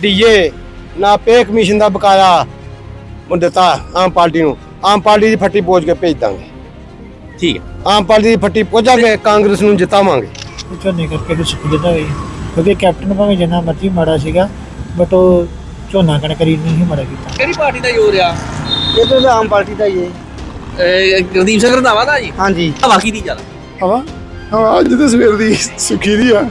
DA ਨਾ pay commission ਦਾ ਬਕਾਇਆ ਉਹ ਦਿੱਤਾ ਆਮ ਪਾਰਟੀ ਨੂੰ ਆਮ ਪਾਰਟੀ ਦੀ ਫੱਟੀ ਪੋਜ ਕੇ ਭੇਜ ਦਾਂਗੇ। ਠੀਕ ਹੈ। ਆਮ ਪਾਰਟੀ ਦੀ ਫੱਟੀ ਪੋਜਾਂਗੇ ਕਾਂਗਰਸ ਨੂੰ ਜਿਤਾਵਾਂਗੇ। ਝੋਨੇ ਕਰਕੇ ਤੇ ਸੁੱਕ ਜਾਂਦਾ ਹੋਈ ਕਿਉਂਕਿ ਕੈਪਟਨ ਭਾਵੇਂ ਜਿੰਨਾ ਮਰਜ਼ੀ ਮਾੜਾ ਸੀਗਾ ਬਟ ਉਹ ਝੋਨਾ ਕਣਕ ਖਰੀਦ ਨਹੀਂ ਮਾੜਾ ਕੀਤਾ। ਕਿਹੜੀ ਪਾਰਟੀ ਦਾ ਜ਼ੋਰ ਆ? ਇਹ ਤਾਂ ਆਮ ਪਾਰਟੀ ਦਾ ਹੀ ਹੈ। ਇਹ ਗੁਰਦੀਪ ਸਿੰਘ ਰੰਧਾਵਾ ਦਾ ਜੀ? ਹਾਂਜੀ। ਹਵਾ ਕੀ ਦੀ ਚੱਲ? ਹਵਾ? ਹਵਾ ਅੱਜ ਤੇ ਸਵੇਰ ਦੀ ਸੁੱਕੀ ਦੀ ਆ।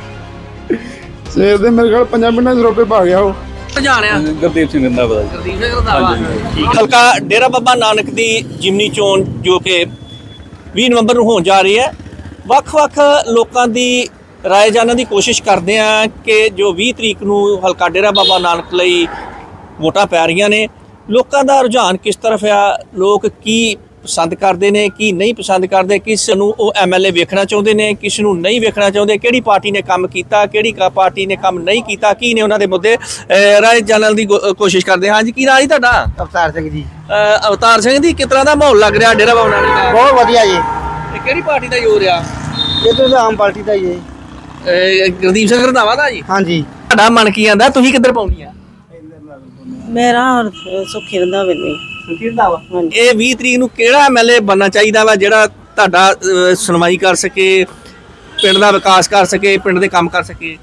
ਸਵੇਰ ਦੇ ਮੇਰੇ ਕੋਲ ਪੰਜਾਂ ਮਿੰਟਾਂ ਚ ਰੋਪੇ ਪਾ ਗਿਆ ਉਹ। ਜਾਣਿਆ। ਗੁਰਦੀਪ ਸਿੰਘ ਰੰਧਾਵਾ ਜੀ। ਗੁਰਦੀਪ ਸਿੰਘ ਰੰਧਾਵਾ ਹਲਕਾ ਡੇਰਾ ਬਾਬਾ ਨਾਨਕ ਦੀ ਜਿਮਨੀ ਚੋਣ ਜੋ ਕਿ 20 ਨਵੰਬਰ ਨੂੰ ਹੋਣ ਜਾ ਰਹੀ ਹੈ। ਵੱਖ-ਵੱਖ ਲੋਕਾਂ ਦੀ ਰਾਏ ਜਾਣਨ ਦੀ ਕੋਸ਼ਿਸ਼ ਕਰਦੇ ਆ ਕਿ ਜੋ 20 ਤਰੀਕ ਨੂੰ ਹਲਕਾ ਡੇਰਾ ਬਾਬਾ ਨਾਨਕ ਲਈ ਵੋਟਾਂ ਪੈ ਰਹੀਆਂ ਨੇ ਲੋਕਾਂ ਦਾ ਰੁਝਾਨ ਕਿਸ ਤਰਫ ਆ ਲੋਕ ਕੀ ਪਸੰਦ ਕਰਦੇ ਨੇ ਕੀ ਨਹੀਂ ਪਸੰਦ ਕਰਦੇ ਕਿਸ ਨੂੰ ਉਹ ਐਮਐਲਏ ਵੇਖਣਾ ਚਾਹੁੰਦੇ ਨੇ ਕਿਸ ਨੂੰ ਨਹੀਂ ਵੇਖਣਾ ਚਾਹੁੰਦੇ ਕਿਹੜੀ ਪਾਰਟੀ ਨੇ ਕੰਮ ਕੀਤਾ ਕਿਹੜੀ ਪਾਰਟੀ ਨੇ ਕੰਮ ਨਹੀਂ ਕੀਤਾ ਕੀ ਨੇ ਉਹਨਾਂ ਦੇ ਮੁੱਦੇ? ਰਾਏ ਜਾਣਨ ਦੀ ਕੋਸ਼ਿਸ਼ ਕਰਦੇ ਹਾਂ ਜੀ ਕੀ ਰਾਜ ਤੁਹਾਡਾ? ਅਵਤਾਰ ਸਿੰਘ ਜੀ। ਅਵਤਾਰ ਸਿੰਘ ਦੀ ਕਿਸ ਤਰ੍ਹਾਂ ਦਾ ਮਾਹੌਲ ਲੱਗ ਰਿਹਾ ਡੇਰਾ ਬਾਬਾ ਨਾਨਕ ਦਾ? ਬਹੁਤ ਵਧੀਆ ਜੀ। ਇਹ ਕਿਹੜੀ ਪਾਰਟੀ ਦਾ ਜ਼ੋਰ ਆ ਇਹ ਤਾਂ ਆਮ ਪਾਰਟੀ ਦਾ ਹੀ ਹੈ। ਇਹ ਗੁਰਦੀਪ ਸਿੰਘ ਰੰਧਾਵਾ ਦਾ ਜੀ? ਹਾਂਜੀ। ਤੁਹਾਡਾ ਮਨ ਕੀ ਆਂਦਾ ਤੁਸੀਂ ਕਿੱਧਰ ਪਾਉਣੀ ਆ ਮੇਰਾ ਸੁੱਖੀ ਰੰਦਾ ਇਹ 20 ਤਰੀਕ ਨੂੰ ਕਿਹੜਾ ਐਮਐਲਏ ਬਣਨਾ ਚਾਹੀਦਾ ਵਾ ਜਿਹੜਾ ਤੁਹਾਡਾ ਅਹ, ਸੁਣਵਾਈ ਕਰ ਸਕੇ ਪਿੰਡ ਦਾ ਵਿਕਾਸ ਕਰ ਸਕੇ ਪਿੰਡ ਦੇ ਕੰਮ ਕਰ ਸਕੇ?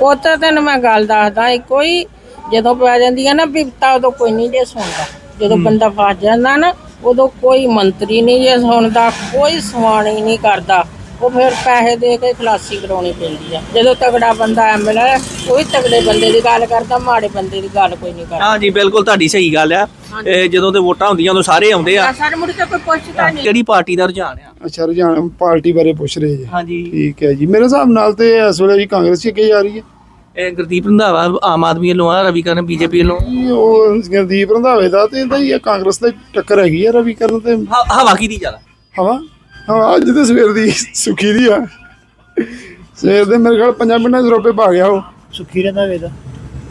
ਪੁੱਤ ਤੈਨੂੰ ਮੈਂ ਗੱਲ ਦੱਸਦਾ ਈ, ਕੋਈ ਜਦੋਂ ਪੈ ਜਾਂਦੀ ਹੈ ਨਾ ਬਿਪਤਾ ਉਦੋਂ ਕੋਈ ਨਹੀਂ ਜੇ ਸੁਣਦਾ। ਜਦੋਂ ਬੰਦਾ ਫਸ ਜਾਂਦਾ ਨਾ ਉਦੋਂ ਕੋਈ ਮੰਤਰੀ ਨਹੀਂ ਜੇ ਸੁਣਦਾ ਕੋਈ ਸੁਣਵਾਈ ਨਹੀਂ ਕਰਦਾ। ਉਹ ਫਿਰ ਪੈਸੇ ਦੇ ਕੇ ਖਲਾਸੀ ਕਰਾਉਣੀ ਪੈਂਦੀ ਆ। ਜਦੋਂ ਤਗੜਾ ਬੰਦਾ ਐਮਐਲਏ ਉਹ ਵੀ ਤਗੜੇ ਬੰਦੇ ਦੀ ਗੱਲ ਕਰਦਾ ਮਾੜੇ ਬੰਦੇ ਦੀ ਗੱਲ ਕੋਈ ਨਹੀਂ ਕਰਦਾ। ਹਾਂ ਜੀ ਬਿਲਕੁਲ ਤੁਹਾਡੀ ਸਹੀ ਗੱਲ ਆ। ਇਹ ਜਦੋਂ ਤੇ ਵੋਟਾਂ ਹੁੰਦੀਆਂ ਉਦੋਂ ਸਾਰੇ ਆਉਂਦੇ ਆ। ਸਾਡੇ ਮੁੜ ਕੇ ਕੋਈ ਪੁੱਛਦਾ ਨਹੀਂ। ਕਿਹੜੀ ਪਾਰਟੀ ਦਾ ਰੁਝਾਨ ਆ? ਅੱਛਾ ਰੁਝਾਨ ਪਾਰਟੀ ਬਾਰੇ ਪੁੱਛ ਰਹੇ ਜੀ। ਹਾਂਜੀ। ਠੀਕ ਹੈ ਜੀ। ਮੇਰੇ ਹਿਸਾਬ ਨਾਲ ਤੇ ਇਸ ਵੇਲੇ ਜੀ ਕਾਂਗਰਸ ਹੀ ਅੱਗੇ ਜਾ ਰਹੀ ਹੈ। ਇਹ ਗੁਰਦੀਪ ਰੰਧਾਵਾ ਆਮ ਆਦਮੀ ਵੱਲੋਂ ਆ ਰਵੀ ਕਰਨ ਬੀਜੇਪੀ ਵੱਲੋਂ? ਜੀ, ਉਹ ਗੁਰਦੀਪ ਰੰਧਾਵੇ ਦਾ ਤੇ ਇਹਦਾ ਹੀ ਆ ਕਾਂਗਰਸ ਦਾ ਟੱਕਰ ਹੈਗੀ ਆ ਰਵੀ ਕਰਨ ਤੇ। ਹ- ਹਵਾ ਕੀ ਦੀ ਜ਼ਿਆਦਾ? ਹਵਾ? ਅੱਜ ਤੇ ਸਵੇਰ ਦੀ ਸੁੱਕੀ ਦੀ ਆ। ਸਵੇਰ ਦੇ ਮੇਰੇ ਕੋਲ ਪੰਜਾਂ ਮਿੰਟਾਂ ਚ ਰੋਪੇ ਪਾ ਗਿਆ ਉਹ। ਸੁੱਖੀ ਰਹਿੰਦਾ ਵੇਦਾ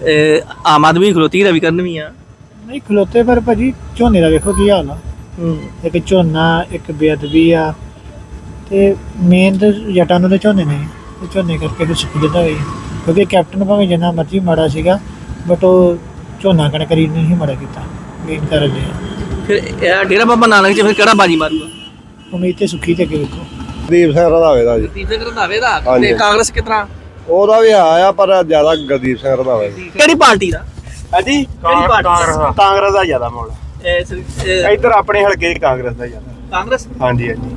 ਇਹ ਆਮ ਆਦਮੀ ਖਲੋਤੀ ਰਵੀ ਕਰਨ ਵੀ ਆ। ਨਹੀਂ ਖਲੋਤੇ ਪਰ ਭਾਜੀ ਝੋਨੇ ਦਾ ਵੇਖੋ ਕੀ ਹਾਲ ਆ। ਇੱਕ ਝੋਨਾ ਇੱਕ ਬੇਅਦਬੀ ਆ। ਤੇ ਮੇਨ ਤੇ ਜੱਟਾਂ ਨੂੰ ਤੇ ਝੋਨੇ ਨੇ। ਤੇ ਝੋਨੇ ਕਰਕੇ ਤੇ ਸੁੱਕ ਜਾਂਦਾ ਹੋਈ ਕਿਉਂਕਿ ਕੈਪਟਨ ਭਾਵੇਂ ਜਿੰਨਾ ਮਰਜ਼ੀ ਮਾੜਾ ਸੀਗਾ ਬਟ ਉਹ ਝੋਨਾ ਕਣਕ ਖਰੀਦ ਨਹੀਂ ਮਾੜਾ ਕੀਤਾ। ਮੇਨ ਕਾਰਨ ਇਹ ਆ। ਫਿਰ ਇਹ ਡੇਰਾ ਬਾਬਾ ਨਾਨਕ ਚ ਫਿਰ ਕਿਹੜਾ ਬਾਜੀ ਮਾਰੂਗਾ? ਉਮੀਦ ਤੇ ਸੁੱਖੀ ਤੇ ਅੱਗੇ ਵੇਖੋ। ਦੀਪ ਸਿੰਘ ਰੰਧਾਵੇ ਦਾ ਜੀ। ਗੁਰਦੀਪ ਸਿੰਘ ਰੰਧਾਵੇ ਦਾ? ਹਾਂਜੀ। ਤੇ ਕਾਂਗਰਸ ਕਿਤਨਾ ਉਹਦਾ ਵੀ ਆਇਆ ਪਰ ਜ਼ਿਆਦਾ ਗੁਰਦੀਪ ਸਿੰਘ ਰੰਧਾਵੇ ਕਿਹੜੀ ਪਾਰਟੀ ਦਾ? ਹਾਂਜੀ ਕਿਹੜੀ ਪਾਰਟੀ ਦਾ? ਕਾਂਗਰਸ ਦਾ। ਜ਼ਿਆਦਾ ਮਾਹੌਲ ਇਹ ਸ- ਇਹ ਇੱਧਰ ਆਪਣੇ ਹਲਕੇ 'ਚ ਕਾਂਗਰਸ ਦਾ ਜ਼ਿਆਦਾ। ਕਾਂਗਰਸ? ਹਾਂਜੀ ਹਾਂਜੀ।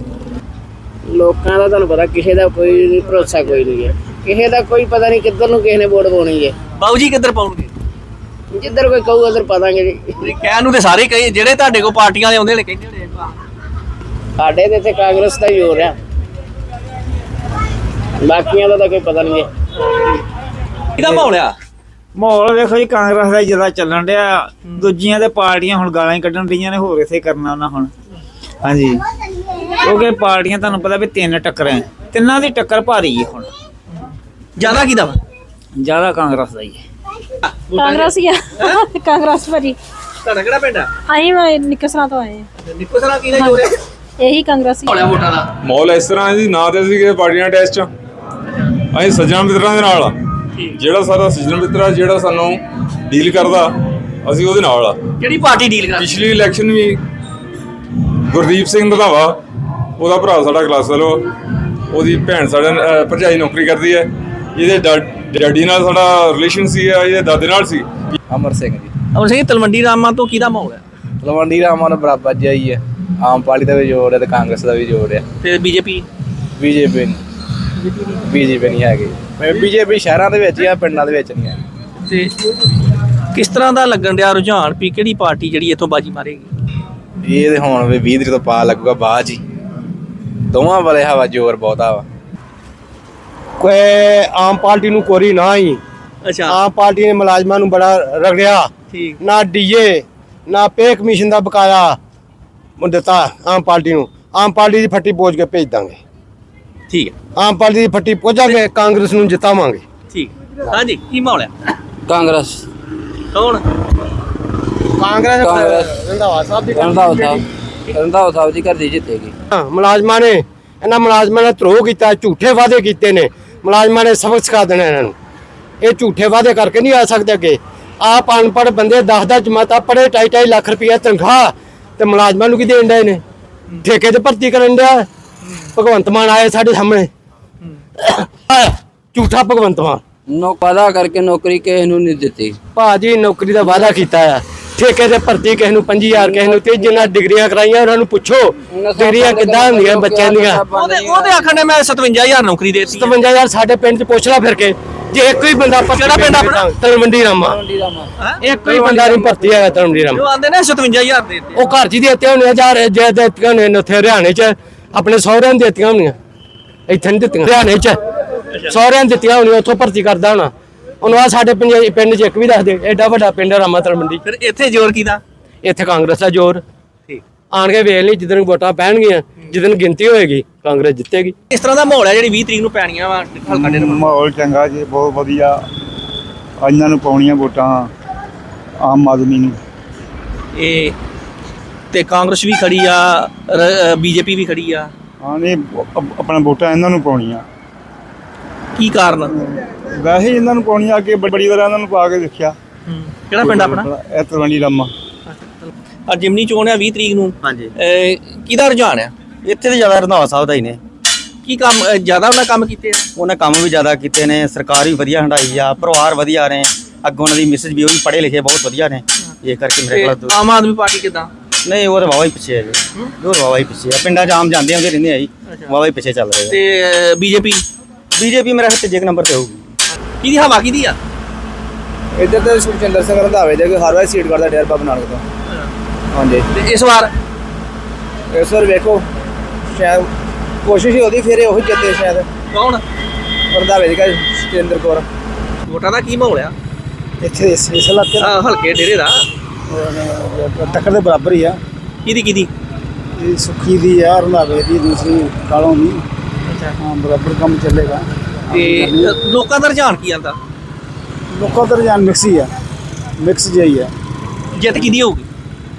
ਲੋਕਾਂ ਦਾ ਤੁਹਾਨੂੰ ਪਤਾ ਕਿਸੇ ਦਾ ਕੋਈ ਨਹੀਂ ਭਰੋਸਾ ਕੋਈ ਨਹੀਂ ਹੈ। ਕਿਸੇ ਦਾ ਕੋਈ ਪਤਾ ਨਹੀਂ ਕਿੱਧਰ ਨੂੰ ਕਿਸੇ ਨੇ ਵੋਟ ਪਾਉਣੀ ਹੈ। ਬਾਊ ਜੀ ਕਿੱਧਰ ਪਾਉਣਗੇ? ਜਿੱਧਰ ਕੋਈ ਕਹੂ ਉਧਰ ਪਾਵਾਂਗੇ ਜੀ। ਤੁਸੀਂ ਕਹਿਣ ਨੂੰ ਤੇ ਸਾਰੇ ਕਹੇ ਜਿਹੜੇ ਤੁਹਾਡੇ ਕੋਲ ਪਾਰਟੀਆਂ ਦੇ ਆਉਂਦੇ ਨੇ ਕਹਿੰਦੇ ਨੇ। ਸਾਡੇ ਤੇ ਤੇ ਕਾਂਗਰਸ ਦਾ ਹੀ ਹੋ ਰਿਹਾ ਬਾਕੀਆਂ ਦਾ ਤਾਂ ਕੋਈ ਪਤਾ ਨਹੀਂ ਹੈ। ਇਹਦਾ ਮਾਹੌਲ ਆ? ਮਾਹੌਲ ਵੇਖੋ ਜੀ ਕਾਂਗਰਸ ਦਾ ਜ਼ਿਆਦਾ ਚੱਲਣ ਡਿਆ। ਦੂਜੀਆਂ ਤੇ ਪਾਰਟੀਆਂ ਹੁਣ ਗਾਲਾਂ ਹੀ ਕੱਢਣ ਰਹੀਆਂ ਨੇ ਹੋਰ ਇਥੇ ਕਰਨਾ ਉਹਨਾਂ ਹੁਣ। ਹਾਂਜੀ। ਕਿਉਂਕਿ ਪਾਰਟੀਆਂ ਤੁਹਾਨੂੰ ਪਤਾ ਵੀ ਤਿੰਨ ਟੱਕਰਾਂ ਤਿੰਨਾਂ ਦੀ ਟੱਕਰ ਭਾਰੀ ਹੈ ਹੁਣ। ਜ਼ਿਆਦਾ ਕਿਹਦਾ ਵਾ? ਜ਼ਿਆਦਾ ਕਾਂਗਰਸ ਦਾ ਹੀ ਹੈ। ਕਾਂਗਰਸ ਹੀ ਆ। ਕਾਂਗਰਸ ਭਾਜੀ। ਤੁਹਾਡਾ ਕਿਹੜਾ ਪਿੰਡ ਆ? ਅਸੀਂ ਮੈਂ ਨਿਕਸਰਾਂ ਤੋਂ ਆਏ ਆ ਨਿੱਕੋ ਸਰਾ ਕੀ ਦਾ ਜੋਰ ਹੈ ਇਹੀ ਕਾਂਗਰਸ ਹੀ ਮਾਹੌਲ ਆ ਵੋਟਾਂ ਦਾ। ਮਾਹੌਲ ਇਸ ਤਰ੍ਹਾਂ ਜੀ ਨਾ ਤੇ ਅਸੀਂ ਕਿਸੇ ਪਾਰਟੀਆਂ ਟੈਸਟ ਚ ਅਸੀਂ ਸੱਜਣ ਮਿੱਤਰਾਂ ਦੇ ਨਾਲ ਆ ਜਿਹੜਾ ਸਾਡਾ ਸੱਜਣ ਮਿੱਤਰ ਆ ਜਿਹੜਾ ਸਾਨੂੰ ਡੀਲ ਕਰਦਾ ਅਸੀਂ ਉਹਦੇ ਨਾਲ ਆ ਕਿਹੜੀ ਪਾਰਟੀ ਡੀਲ ਕਰ ਪਿਛਲੀ ਇਲੈਕਸ਼ਨ ਵੀ ਗੁਰਦੀਪ ਸਿੰਘ ਰੰਧਾਵਾ ਉਹਦਾ ਭਰਾ ਸਾਡਾ ਕਲਾਸ ਫੈਲੋ ਉਹਦੀ ਭੈਣ ਸਾਡੇ ਨਾਲ, ਅਹ, ਭਰਜਾਈ ਨੌਕਰੀ ਕਰਦੀ ਹੈ। ਇਹਦੇ ਡੈ- ਡੈਡੀ ਨਾਲ ਸਾਡਾ ਰਿਲੇਸ਼ਨ ਸੀ ਇਹਦੇ ਦਾਦੇ ਨਾਲ ਸੀ? ਅਮਰ ਸਿੰਘ ਜੀ। ਅਮਰ ਸਿੰਘ ਤਲਵੰਡੀ ਰਾਮਾ ਤੋਂ ਕਿਹਦਾ ਮਾਹੌਲ ਹੈ? ਤਲਵੰਡੀ ਰਾਮਾਂ ਨੂੰ ਬਰਾਬਰ ਹੀ ਹੈ। ਆਮ ਪਾਰਟੀ ਦਾ ਵੀ ਜੋਰ ਹੈ ਤੇ ਕਾਂਗਰਸ ਦਾ ਵੀ ਜੋਰ ਹੈ। ਤੇ ਬੀਜੇਪੀ? ਬੀਜੇਪੀ ਬੀਜੇਪੀ ਨਹੀਂ ਹੈਗੀ। ਬੀਜੇਪੀ ਸ਼ਹਿਰਾਂ ਦੇ ਵਿੱਚ ਹੀ ਆ ਪਿੰਡਾਂ ਦੇ ਵਿੱਚ ਨਹੀਂ ਹੈ। ਤੇ ਕਿਸ ਤਰ੍ਹਾਂ ਦਾ ਲੱਗਣ ਡਿਆ ਰੁਝਾਨ ਵੀ? ਕਿਹੜੀ ਪਾਰਟੀ ਜਿਹੜੀ ਇੱਥੋਂ ਬਾਜੀ ਮਾਰੇਗੀ? ਇਹ ਤੇ ਹੁਣ ਵੀ 20 ਤਰੀਕ ਤੋਂ ਪਾ ਲੱਗੂਗਾ ਬਾਅਦ ਹੀ। ਦੋਵਾਂ ਵਾਲੇ ਹਵਾ ਜੋਰ ਬਹੁਤਾ ਵਾ। ਕੋਈ ਆਮ ਪਾਰਟੀ ਨੂੰ ਕੋਰੀ ਨਾ ਹੀ ਅੱਛਾ। ਆਮ ਪਾਰਟੀ ਨੇ ਮੁਲਾਜ਼ਮਾਂ ਨੂੰ ਬੜਾ ਰਗੜਿਆ। ਠੀਕ। ਨਾ ਡੀਏ ਨਾ ਪੇ ਕਮਿਸ਼ਨ ਦਾ ਬਕਾਇਆ। ਦਿੱਤਾ ਆਮ ਪਾਰਟੀ ਨੂੰ ਆਮ ਪਾਰਟੀ ਦੀ ਫੱਟੀ ਪੋਜ ਕੇ ਭੇਜ ਦਾਂਗੇ। ਠੀਕ ਹੈ। ਆਮ ਪਾਰਟੀ ਦੀ ਫੱਟੀ ਪੋਜਾਂਗੇ ਕਾਂਗਰਸ ਨੂੰ ਜਿਤਾਵਾਂਗੇ। ਠੀਕ। ਹਾਂਜੀ ਕੀ ਮਾਹੌਲ ਹੈ? ਕਾਂਗਰਸ। ਕੌਣ? ਕਾਂਗਰਸ। ਰੰਧਾਵਾ ਸਾਹਿਬ ਦੀ ਰੰਧਾਵਾ ਸਾਹਿਬ ਰੰਧਾਵਾ ਸਾਹਿਬ ਜੀ ਘਰ ਦੀ ਜਿੱਤੇਗੀ। ਹਾਂ, ਮੁਲਾਜ਼ਮਾਂ ਨੇ ਇਹਨਾਂ ਮੁਲਾਜ਼ਮਾਂ ਨੇ ਧਰੋਹ ਕੀਤਾ ਝੂਠੇ ਵਾਅਦੇ ਕੀਤੇ ਨੇ। ਮੁਲਾਜ਼ਮਾਂ ਨੇ ਸਬਕ ਸਿਖਾ ਦੇਣਾ ਇਹਨਾਂ ਨੂੰ। ਇਹ ਝੂਠੇ ਵਾਅਦੇ ਕਰਕੇ ਨਹੀਂ ਆ ਸਕਦੇ ਅੱਗੇ। ਆਪ ਅਨਪੜ੍ਹ ਬੰਦੇ 10 10 ਜਮਾਤਾਂ ਪੜੇ 2.5 ਲੱਖ ਰੁਪਇਆ ਤਨਖਾਹ ਤੇ ਮੁਲਾਜ਼ਮਾਂ ਨੂੰ ਕੀ ਦੇਣ ਡਏ ਨੇ? ਠੇਕੇ ਤੇ ਭਰਤੀ ਕਰਨ ਡਿਆ? ਭਗਵੰਤ ਮਾਨ ਆਏ ਸਾਡੇ ਸਾਹਮਣੇ। ਝੂਠਾ ਭਗਵੰਤ ਮਾਨ। ਨੋ ਵਾਦਾ ਕਰਕੇ ਨੌਕਰੀ ਕਿਸੇ ਨੂੰ ਨਹੀਂ ਦਿੱਤੀ। ਭਾਜੀ ਨੌਕਰੀ ਦਾ ਵਾਅਦਾ ਕੀਤਾ ਆ। ਠੇਕੇ ਤੇ ਭਰਤੀ ਕਿਸੇ ਨੂੰ 5000 ਕਿਸੇ ਨੂੰ ਤੇ ਜਿਨ੍ਹਾਂ ਡਿਗਰੀਆਂ ਕਰਾਈਆਂ ਉਹਨਾਂ ਨੂੰ ਪੁੱਛੋ ਡਿਗਰੀਆਂ ਕਿੱਦਾਂ ਹੁੰਦੀਆਂ ਬੱਚਿਆਂ ਦੀਆਂ? ਉਹਦੇ ਉਹਦੇ ਆਖਣ ਨੇ ਮੈਂ 57000 ਨੌਕਰੀ ਦੇਤੀ 57000 ਸਾਡੇ ਪਿੰਡ ਚ ਪੁੱਛ ਲਾ ਫਿਰ ਕੇ। ਜੇ ਇੱਕ ਹੀ ਬੰਦਾ ਭਰਤੀ ਕਿਹੜਾ ਪਿੰਡ ਆਪਣਾ? ਤਲਵੰਡੀ ਰਾਮਾ। ਇੱਕ ਹੀ ਬੰਦਾ ਨਹੀਂ ਭਰਤੀ ਹੈਗਾ ਤਲਵੰਡੀ ਰਾਮਾ। ਉਹ ਆਂਦੇ ਨੇ 57000 ਦੇਤੇ। ਉਹ ਘਰ ਜੀ ਦਿੱਤੇ ਹੋਣੇ ਹਜ਼ਾਰ ਜੇ ਦਿੱਤੀਆਂ ਨੇ ਉੱਥੇ ਹਰਿਆਣੇ ਚ। ਆਪਣੇ ਸਹੁਰਿਆਂ ਨੂੰ ਦਿੱਤੀਆਂ ਹੋਣੀਆਂ। ਇੱਥੇ ਨਹੀਂ ਦਿੱਤੀਆਂ। ਹਰਿਆਣੇ ਚ। ਸਹੁਰਿਆਂ ਨੂੰ ਦਿੱਤੀਆਂ ਹੋਣੀਆਂ ਉੱਥੋਂ ਭਰਤੀ ਕਰਦਾ ਹੋਣਾ। ਉਹਨੂੰ ਆ ਸਾਡੇ ਪੰਜ- ਪਿੰਡ ਚ ਇੱਕ ਵੀ ਦੱਸ ਦੇ ਐਡਾ ਵੱਡਾ ਪਿੰਡ ਹੈ ਰਾਮਾ ਤਲਵੰਡੀ ਫਿਰ ਇੱਥੇ ਜ਼ੋਰ ਕੀਦਾ ਇੱਥੇ ਕਾਂਗਰਸ ਦਾ ਜ਼ੋਰ। ਠੀਕ। ਆਣ ਕੇ ਵੇਖ ਲਈ ਜਿੱਦਣ ਵੋਟਾਂ ਪੈਣਗੀਆਂ। ਜਿੱਦਣ ਗਿਣਤੀ ਹੋਏਗੀ ਕਾਂਗਰਸ ਜਿੱਤੇਗੀ। ਇਸ ਤਰ੍ਹਾਂ ਦਾ ਮਾਹੌਲ ਹੈ ਜਿਹੜੀ 20 ਤਰੀਕ ਨੂੰ ਪੈਣੀਆਂ ਵਾ ਹਲਕਾ ਮਾਹੌਲ। ਚੰਗਾ ਜੀ ਬਹੁਤ ਵਧੀਆ। ਇਹਨਾਂ ਨੂੰ ਪਾਉਣੀਆਂ ਵੋਟਾਂ ਆਮ ਆਦਮੀ ਨੂੰ। ਇਹ ਤੇ ਕਾਂਗਰਸ ਵੀ ਖੜੀ ਆ ਬੀਜੇਪੀ ਵੀ ਖੜੀ ਆ। ਹਾਂ ਨਹੀਂ ਅਪ- ਆਪਣਾ ਵੋਟਾਂ ਇਹਨਾਂ ਨੂੰ ਪਾਉਣੀਆਂ। ਕੀ ਕਾਰਨ? ਵੈਸੇ ਇਹਨਾਂ ਨੂੰ ਪਾਉਣੀਆਂ ਅੱਗੇ ਬੜੀ ਵਾਰ ਇਹਨਾਂ ਨੂੰ ਪਾ ਕੇ ਦੇਖਿਆ। ਕਿਹੜਾ ਪਿੰਡ ਆਪਣਾ? ਇਹ ਤਲਵੰਡੀ ਰਾਮਾ। ਆ ਜਿਮਨੀ ਚੋਣ ਆ 20 ਤਰੀਕ ਨੂੰ। ਹਾਂਜੀ। ਕਿਹਦਾ ਰੁਝਾਨ ਆ? ਇੱਥੇ ਤੇ ਜ਼ਿਆਦਾ ਰੰਧਾਵਾ ਸਾਹਿਬ ਦਾ ਹੀ ਨੇ। ਕੀ ਕੰਮ ਜ਼ਿਆਦਾ ਉਹਨਾਂ ਕੰਮ ਕੀਤੇ ਆ? ਉਹਨੇ ਕੰਮ ਵੀ ਜ਼ਿਆਦਾ ਕੀਤੇ ਨੇ ਸਰਕਾਰ ਵੀ ਵਧੀਆ ਹੰਡਾਈ ਆ ਪਰਿਵਾਰ ਵਧੀਆ ਨੇ ਅੱਗੋਂ ਉਹਨਾਂ ਦੀ ਮਿਸਿਸ ਵੀ ਉਹ ਵੀ ਪੜ੍ਹੇ ਲਿਖੇ ਬਹੁਤ ਵਧੀਆ ਨੇ। ਇਹ ਕਰਕੇ ਮੇਰੇ ਤੇ ਕੋਲ ਆਮ ਆਦਮੀ ਪਾਰਟੀ ਕਿਦਾਂ? ਨਹੀਂ ਉਹ ਤਾਂ ਵਾਵਾ ਹੀ ਪਿੱਛੇ ਹੈ ਜੀ। ਉਹ ਵਾਵਾ ਹੀ ਪਿੱਛੇ ਆ। ਪਿੰਡਾਂ 'ਚ ਆਮ ਜਾਂਦੇ ਆਉਂਦੇ ਰਹਿੰਦੇ ਆ ਜੀ। ਵਾਵਾ ਹੀ ਪਿੱਛੇ ਚੱਲ ਰਹੇ ਆ। ਤੇ ਬੀਜੇਪੀ? ਬੀਜੇਪੀ ਮੇਰਾ ਖਿਆਲ ਤੀਜੇ ਕੁ ਨੰਬਰ ਤੇ ਹੋਊਗੀ। ਕਿਹਦੀ ਹਵਾ ਕਿਹਦੀ ਆ? ਇੱਧਰ ਤੇ ਸੁਖਚੰਦਰ ਸਿੰਘ ਰੰਧਾਵੇ ਦੇ ਹਰ ਵਾਰ ਸੀਟ ਕਰਦਾ ਡੇਰ ਬਾਬਾ ਨਾਨਕ ਤੋਂ ਹਾਂਜੀ। ਤੇ ਇਸ ਵਾਰ? ਇਸ ਵਾਰ ਵੇਖੋ। ਸ਼ਾਇਦ ਕੋਸ਼ਿਸ਼ ਹੀ ਉਹਦੀ ਫਿਰ ਉਹੀ ਜਿੱਤੇ ਸ਼ਾਇਦ। ਕੌਣ? ਰੰਧਾਵੇ ਦੀ ਕਾ ਸਤਿੰਦਰ ਕੌਰ। ਵੋਟਾਂ ਦਾ ਕੀ ਮਾਹੌਲ ਆ? ਇੱਥੇ ਇਸ ਇਸ ਇਲਾਕੇ ਆਹ, ਹਲਕੇ ਡੇਰੇ ਦਾ। ਦਾ ਟੱਕਰ ਦੇ ਬਰਾਬਰ ਹੀ ਆ। ਕਿਹਦੀ ਕਿਹਦੀ? ਇਹ ਸੁੱਖੀ ਦੀ ਆ ਰੰਧਾਵੇ ਦੀ ਦੂਸਰੀ ਕਾਲੋਂ ਦੀ। ਹਾਂ ਬਰਾਬਰ ਕੰਮ ਚੱਲੇਗਾ। ਤੇ ਲੋਕਾਂ ਦਾ ਰੁਝਾਨ ਕੀ ਆਂਦਾ ਲੋਕਾਂ ਦਾ ਰੁਝਾਨ ਮਿਕਸ ਹੀ ਆ। ਮਿਕਸ ਜਿਹਾ ਹੀ ਆ। ਜਿੱਤ ਕਿਹਦੀ ਹੋਊਗੀ?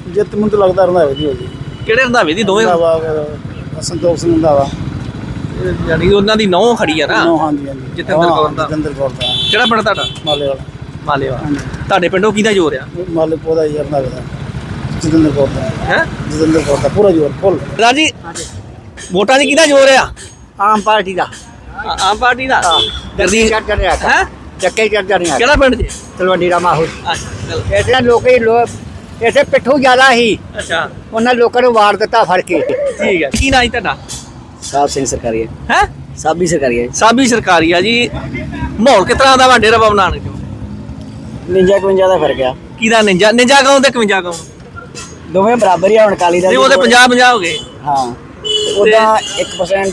ਜਿੱਤ ਮੈਨੂੰ ਤਾਂ ਲੱਗਦਾ ਰੰਧਾਵੇ ਦੀ ਹੋਗੀ ਕਿਹੜੇ ਰੰਧਾਵੇ ਦੀ? ਦੋਵੇਂ? ਰੰਧਾਵਾ ਸੰਤੋਖ ਸਿੰਘ ਰੰਧਾਵਾ ਯਾਨੀ ਉਹਨਾਂ ਦੀ ਨੌ ਖੜੀ ਆ ਨਾ? ਨੋ ਹਾਂਜੀ ਹਾਂਜੀ। ਜਤਿੰਦਰ ਕੌਰ ਦਾ। ਜਤਿੰਦਰ ਕੌਰ ਦਾ। ਕਿਹੜਾ ਪਿੰਡ ਤੁਹਾਡਾ? ਮਾਲੇ ਵਾਲਾ ਮਾਲੇਵਾ ਤੁਹਾਡੇ ਪਿੰਡੋਂ ਕਿਹਦਾ ਜ਼ੋਰ ਆ? ਮਾਲੇ ਪੋਦਾ ਹੀ ਰੰਧਾਵੇ ਦਾ ਜਤਿੰਦਰ ਕੌਰ ਦਾ। ਹੈ? ਜਤਿੰਦਰ ਕੌਰ ਦਾ ਪੂਰਾ ਜੋਰ ਫੁੱਲ। ਰਾਜੀ ਵੋਟਾਂ 'ਚ ਕਿਹਦਾ ਜ਼ੋਰ ਆ? ਆਮ ਪਾਰਟੀ ਦਾ। ਆ- ਆਮ ਪਾਰਟੀ ਦਾ? ਚੜ ਚੜ ਰਿਹਾ ਹੈ? ਚੱਕੇ ਚੜ ਰਿਹਾ ਕਿਹੜਾ ਪਿੰਡ ਜੀ? ਤਲਵੰਡੀ ਰਾਮਾ ਹੋ ਅੱਛਾ ਚਲੋ। ਇੱਥੇ ਲੋਕੀ ਲੋਕ ਇੱਥੇ ਪਿੱਠੂ ਜ਼ਿਆਦਾ ਹੀ ਅੱਛਾ। ਉਹਨਾਂ ਲੋਕਾਂ ਨੂੰ ਵਾਰ ਦਿੱਤਾ ਫੜ ਕੇ। ਠੀਕ ਹੈ। ਕੀ ਨਾਂ ਜੀ ਤੁਹਾਡਾ? ਸਾਹਿਬ ਸਿੰਘ ਸਰਕਾਰੀ ਹੈ। ਹੈ? ਸਾਬੀ ਸਰਕਾਰੀ ਹੈ ਸਾਬੀ ਸਰਕਾਰੀ ਆ ਜੀ। ਮਾਹੌਲ ਕਿਸ ਤਰ੍ਹਾਂ ਦਾ ਵਾ ਡੇਰਾ ਬਾਬਾ ਨਾਨਕ ਚੋਂ? 59 51 ਦਾ ਫ਼ਰਕ ਆ। ਕਿਹਦਾ ਨਿੰਜਾ? ਨਿੰਜਾ ਕੌਣ ਤੇ 51 ਕੌਣ? ਦੋਵੇਂ ਬਰਾਬਰ ਹੀ ਆ ਹੁਣ ਕਾਲੀ ਦਾ ਨਹੀਂ ਉਹਦੇ 50 50 ਹੋ ਗਏ। ਹਾਂ। ਉਹਦਾ 1%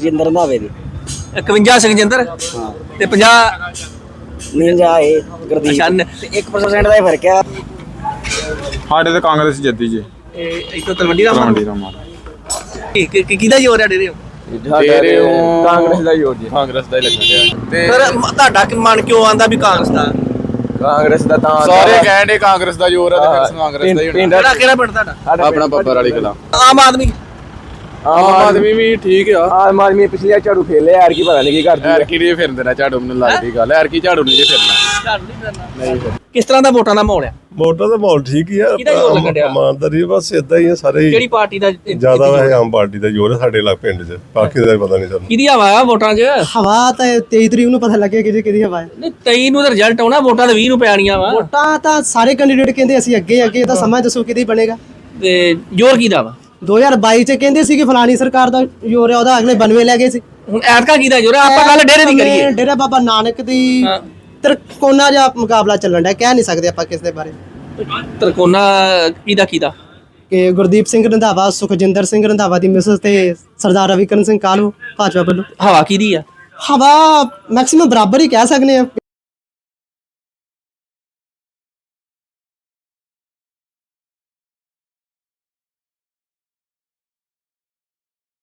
ਜਿੰਦਰ ਰੰਧਾਵੇ ਦੀ। 51 ਸੁਖਜਿੰਦਰ? ਹਾਂ। ਤੇ 50 ਨਿੰਜਾ ਇਹ ਗੁਰਦੀਪ। ਅੱਛਾ ਨ- ਤੇ 1% ਦਾ ਹੀ ਫ਼ਰਕ ਆ। ਸਾਡੇ ਤੇ ਕਾਂਗਰਸ ਜਿੱਤੀ ਜੀ। ਇਹ ਇੱਥੋਂ ਤਲਵੰਡੀ ਰਾਮ ਤਲਵੰਡੀ ਰਾਮਾ ਕੀ ਕੀ- ਕਿਹਦਾ ਜ਼ੋਰ ਆ ਡੇਰੇ ਤੇਰੇ ਕਾਂਗਰਸ ਦਾ ਹੀ ਹੋ ਜੀ। ਕਾਂਗਰਸ ਦਾ ਹੀ ਲੱਗਣ ਡਿਆ। ਤੇ ਪਰ ਮ- ਤੁਹਾਡਾ ਕਿ ਮਨ ਕਿਉਂ ਆਂਦਾ ਵੀ ਕਾਂਗਰਸ ਦਾ? ਕਾਂਗਰਸ ਦਾ ਤਾਂ ਸਾਰੇ ਕਹਿੰਦੇ ਕਾਂਗਰਸ ਦਾ ਜ਼ੋਰ ਆ ਤੇ ਫਿਰ ਕਾਂਗਰਸ ਦਾ ਹੀ ਹੋਣਾ। ਕਿਹੜਾ ਕਿਹੜਾ ਪਿੰਡ ਤੁਹਾਡਾ? ਆਪਣਾ ਬੱਬਰ ਵਾਲੀ ਕਲਾ। ਆਮ ਆਦਮੀ? ਆਮ ਆਦਮੀ ਵੀ ਠੀਕ ਆ। ਆਮ ਆਦਮੀ ਪਿਛਲੀ ਝਾੜੂ ਫੇਰ ਲਿਆ ਯਾਰ ਕੀ ਪਤਾ ਨਹੀਂ ਕੀ ਕਰਦੀ ਐਰ ਕੀ ਨਹੀਂ ਫਿਰਨ ਦੇਣਾ ਝਾੜੂ ਮੈਨੂੰ ਲੱਗਦੀ ਗੱਲ। ਐਰ ਕੀ ਝਾੜੂ ਨਹੀਂ ਜੇ ਫਿਰਨਾ। ਕਿਸ ਤਰ੍ਹਾਂ ਦਾ ਵੋਟਾਂ ਦਾ ਮਾਹੌਲ ਆ? ਵੋਟਾਂ ਦਾ ਮਾਹੌਲ ਠੀਕ ਹੀ ਆ ਕਿਹਦਾ ਜ਼ੋਰ ਲੱਗਣ ਡਿਆ? ਇਮਾਨਦਾਰੀ ਬਸ ਇਦਾਂ ਹੀ ਆ ਸਾਰੇ ਕਿਹੜੀ ਹੀ ਪਾਰਟੀ ਦਾ ਜ਼ਿਆਦਾ ਵੈਸੇ ਆਮ ਪਾਰਟੀ ਦਾ ਜੋਰ ਹੈ ਸਾਡੇ ਇਲਾਕੇ ਪਿੰਡ 'ਚ ਬਾਕੀ ਦਾ ਪਤਾ ਨਹੀਂ ਸਾਨੂੰ। ਕਿਹਦੀ ਹਵਾ ਆ ਵੋਟਾਂ 'ਚ? ਹਵਾ ਤਾਂ 23 ਤਰੀਕ ਨੂੰ ਪਤਾ ਲੱਗਿਆ ਕਿਹਦੀ ਕਿਹਦੀ ਹਵਾ ਹੈ ਨਹੀਂ 23 ਨੂੰ ਤਾਂ ਰਿਜ਼ਲਟ ਆਉਣਾ ਵੋਟਾਂ ਤਾਂ 20 ਨੂੰ ਪੈਣੀਆਂ ਵਾ। ਵੋਟਾਂ ਤਾਂ ਸਾਰੇ ਕੈਂਡੀਡੇਟ ਕਹਿੰਦੇ ਅਸੀਂ ਅੱਗੇ ਅੱਗੇ ਤਾਂ ਸਮਾਂ ਦੱਸੋ ਕਿਹਦੀ ਬਣੇਗਾ। ਤੇ ਜ਼ੋਰ ਕਿਹਦਾ ਵਾ? 2022 ਚ ਕਹਿੰਦੇ ਸੀ ਕਿ ਫਲਾਣੀ ਸਰਕਾਰ ਦਾ ਜੋ ਰਿਹਾ ਉਹਦਾ ਅਗਲੇ 92 ਲੈ ਗਏ ਸੀ। ਹੁਣ ਐਤਕਾ ਕਿਹਦਾ ਜ਼ੋਰ ਆ? ਆਪਾਂ ਗੱਲ ਡੇਰੇ ਦੀ ਕਰੀਏ। ਡੇਰਾ ਬਾਬਾ ਨਾਨਕ ਦੀ ਹਾਂ। ਤਰਕੋਨਾ ਜਿਹਾ ਮੁਕਾਬਲਾ ਚੱਲਣ ਡਿਆ ਕਹਿ ਨਹੀਂ ਸਕਦੇ ਆਪਾਂ ਕਿਸ ਦੇ ਬਾਰੇ। ਤਰਕੋਨਾ ਕਿਹਦਾ ਕਿਹਦਾ? ਕਿ ਗੁਰਦੀਪ ਸਿੰਘ ਰੰਧਾਵਾ ਸੁਖਜਿੰਦਰ ਸਿੰਘ ਰੰਧਾਵਾ ਦੀ ਮਿਸਸ ਤੇ ਸਰਦਾਰ ਰਵੀਕਰਨ ਸਿੰਘ ਕਾਲੂ ਭਾਜਪਾ ਵੱਲੋਂ। ਹਵਾ ਕਿਹਦੀ ਆ? ਹਵਾ ਮੈਕਸਿਮਮ ਬਰਾਬਰ ਹੀ ਕਹਿ ਸਕਦੇ ਆ।